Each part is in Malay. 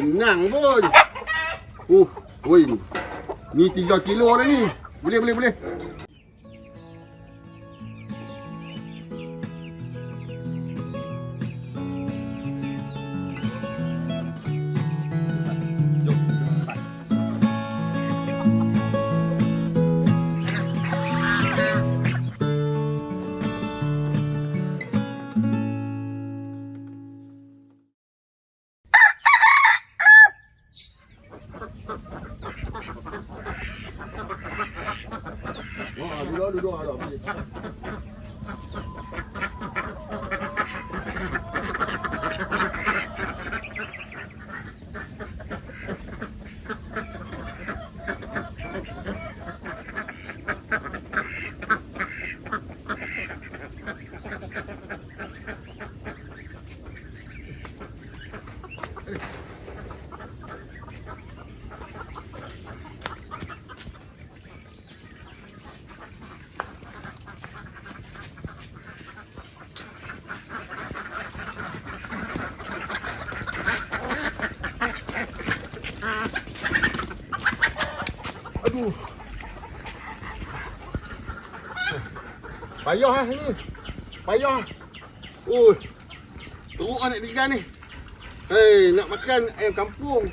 Senang pun. Uh, woi. Ni 3 kilo dah ni. Boleh, boleh, boleh. Oh, duduk, duduk, duduk. Boleh. Aduh. Payah lah ni. Payah. Oh. Teruk lah nak digan ni. Hei, nak makan ayam kampung.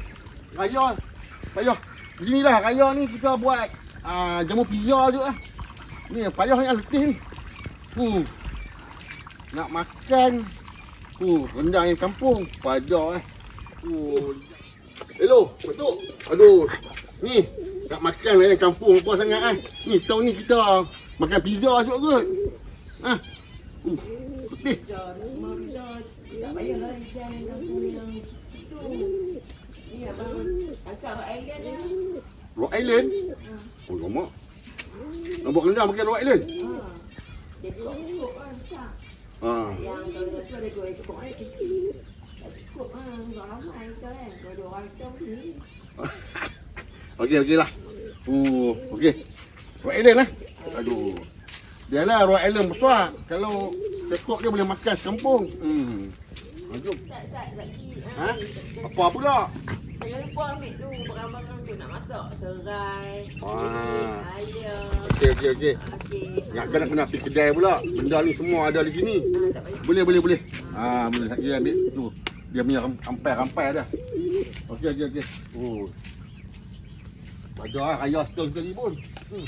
Raya. Payah. Beginilah raya ni kita buat uh, jamu pizza je lah. Ni payah ni letih ni. Hmm. Nak makan. Uh, rendang ayam kampung. Payah eh. Oh. Hello, betul. Aduh. Ni, nak makan ayam kampung apa sangat ah. Ni tahun ni kita makan pizza juga kot. Ha. Uh, putih. Rock Island lah. Island. Oh, lama. Nak buat rendang pakai Rock Island. Ha. Lah. Ha. Lah. Okey, okey lah. Uh, okey. Rock Island lah. Aduh. Dia lah Rock Island besar. Kalau tekok dia boleh makan sekampung. Hmm. Jom. Lagi. Ha? Apa pula? Jangan lupa ambil tu barang-barang tu nak masak. Serai. Ah. Ayam. Okey, okey, okey. Okey. Nak kena kena pergi kedai pula. Benda ni semua ada di sini. Ah. Boleh, boleh, boleh. Ha, boleh. Dia ambil tu. Dia punya ram- rampai-rampai dah. Okey, okey, okey. Oh. Ada ah raya setahun sekali pun. Hmm.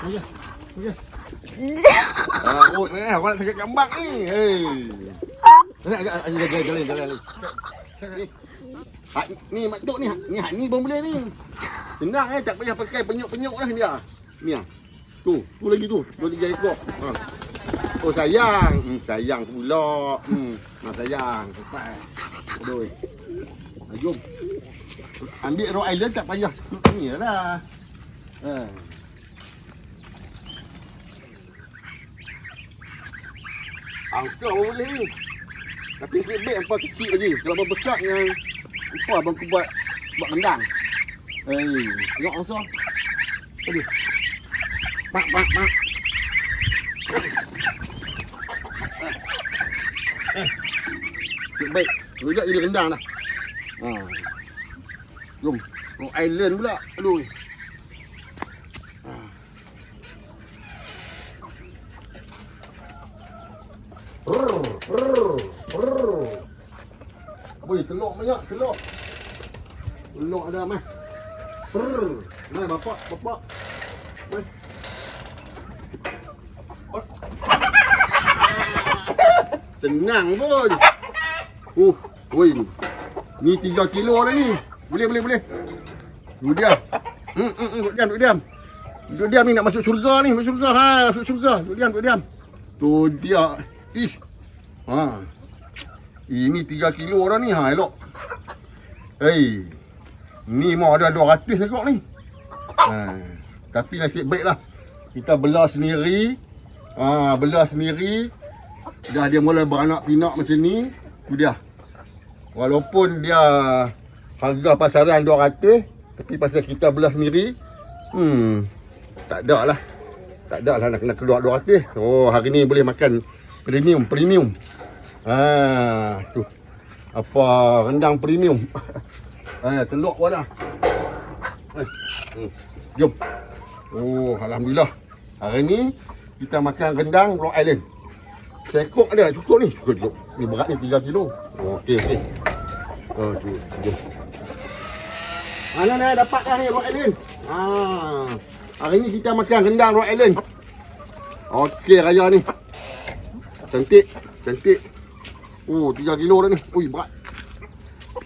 Okey. Ah, oh, nak tekat gambar ni. Hei. Ni agak agak jalan jalan jalan. Ni. Mak tok ni, ni hak ni pun boleh ni. Senang eh, tak payah pakai penyuk-penyuk dah dia. Ni ah. Tu, tu lagi tu. Dua tiga ekor. Ha. Oh sayang. Hmm, sayang pula. Hmm, nak sayang. Cepat. Aduh. Ha, jom. Ambil Rock Island tak payah ni lah. Ha. Angsa pun boleh ni. Tapi nasib baik apa kecil lagi. Kalau apa besar yang apa abang aku buat buat rendang. Hei, tengok angsa. Tadi. Pak pak pak. Eh. Nasib baik. Rujak jadi rendang dah. Ha. Jom. Rock Island pula. Aduh. Ha. Brrr, brrr, brrr. Woi, telur banyak, telur. Telur ada mah. Brrr. Mai bapak, bapak. Mai. Senang pun. Uh, woi. Ni 3 kilo dah ni. Boleh, boleh, boleh. Duduk diam. Hmm, hmm, hmm, duduk diam, duduk diam. Duduk diam ni nak masuk syurga ni, masuk syurga. Ha, masuk syurga. Duduk diam, duduk diam. Tu dia. Ish. Ha. Ini 3 kilo dah ni. Ha, elok. Hei. Ni mau ada 200 ekor ni. Ha, tapi nasib baik lah. Kita belah sendiri. Ha, belah sendiri. Dah dia mula beranak pinak macam ni. Tu dia. Walaupun dia harga pasaran 200. Tapi pasal kita belah sendiri. Hmm. Tak ada lah. Tak ada lah nak kena keluar 200. Oh, hari ni boleh makan premium, premium. Ha, tu. Apa rendang premium. Ha, telur pun dah. Eh. Jom. Oh, alhamdulillah. Hari ni kita makan rendang Rock Island. Sekok ada cukup ni. Cukup cukup. Ni berat ni 3 kilo. Oh, okey okey. Oh, tu. Jom. Mana dah dapat dah ni Rock Island. Ha. Hari ni kita makan rendang Rock Island. Okey raya ni. Cantik, cantik. Oh, 3 kilo dah ni. Ui, berat.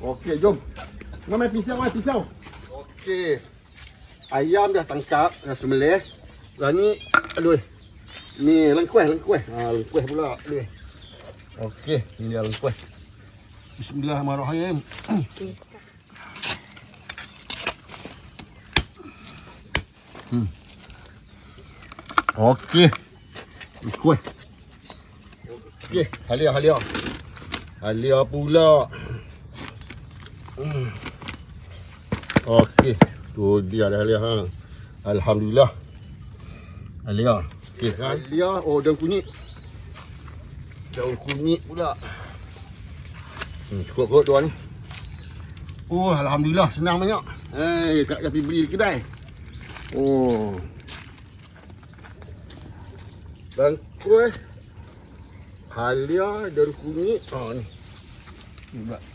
Okey, jom. Kau main pisau, main pisau. Okey. Ayam dah tangkap, dah sembelih. Dah ni, aduh. Ni lengkueh, lengkueh. Ha, lengkueh pula. Aduh. Okey, ni dia lengkueh. Bismillahirrahmanirrahim. Hmm. Okey. Lengkueh. Okey, halia, halia. Halia pula. Hmm. Okey, tu dia dah halia ha. Alhamdulillah. Halia. Okey, halia oh daun kunyit. Daun kunyit pula. Hmm, cukup kot tuan ni. Oh, alhamdulillah senang banyak. Eh, tak payah pergi beli kedai. Oh. Dan kuih halia dan kunyit. Oh ni. Ni pula.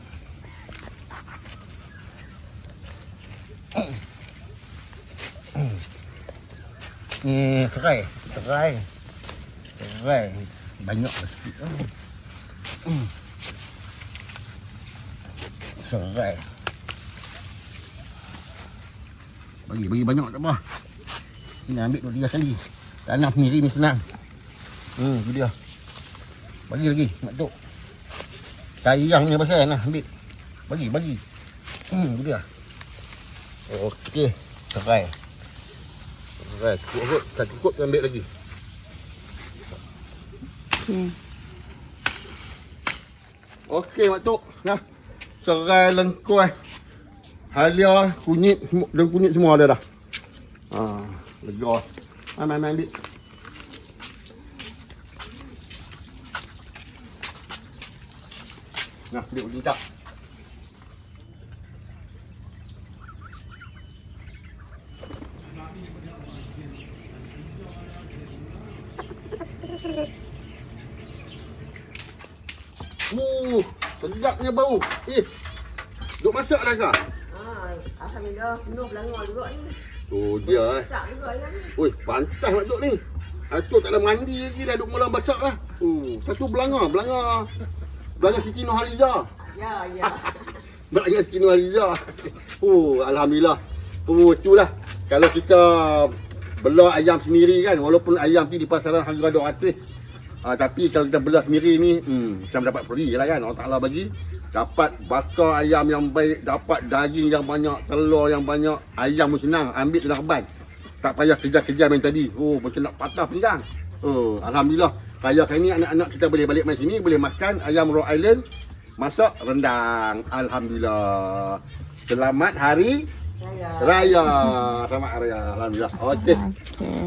Ni serai, serai. Serai. Banyak lah sikit. Hmm. Serai. Bagi, bagi banyak tak apa. Ini ambil dua tiga kali. Tanam sendiri ni senang. Hmm, tu dia. Bagi lagi, mak tok. Tayang ni pasal nah, ambil. Bagi, bagi. Hmm, tu dia. Okey, serai. Serai, cukup kot. Tak cukup, tu ambil lagi. Hmm. Okey, mak tok. Nah. Serai lengkuai. Halia, kunyit, semua, dan kunyit semua ada dah. Ha, lega. Ha, main, main ambil. Nah, duduk. Uh, sedapnya bau. Eh, duk masak dah kah? Ha, Alhamdulillah, penuh belanga juga ni. Tu dia eh. Masak juga ayam ni. Oi, pantas Mak Tok ni. Atuk tak ada mandi lagi dah duk mula masak lah. Oh, satu belanga, belanga. Belanga Siti Nurhaliza. Ya, ya. Belanga Siti Nurhaliza. Oh, alhamdulillah. Oh, itulah. Kalau kita belah ayam sendiri kan, walaupun ayam tu di pasaran harga 200. Ah, tapi kalau kita belah sendiri ni, hmm, macam dapat free lah kan. Allah Ta'ala bagi. Dapat bakar ayam yang baik, dapat daging yang banyak, telur yang banyak. Ayam pun senang, ambil dalam reban. Tak payah kejar-kejar main tadi. Oh, macam nak patah pinggang. Oh, Alhamdulillah. Kaya kali ni anak-anak kita boleh balik main sini, boleh makan ayam Rock Island, masak rendang. Alhamdulillah. Selamat hari Ya, ya. raya. Selamat hari raya. Alhamdulillah. Okey. Okey.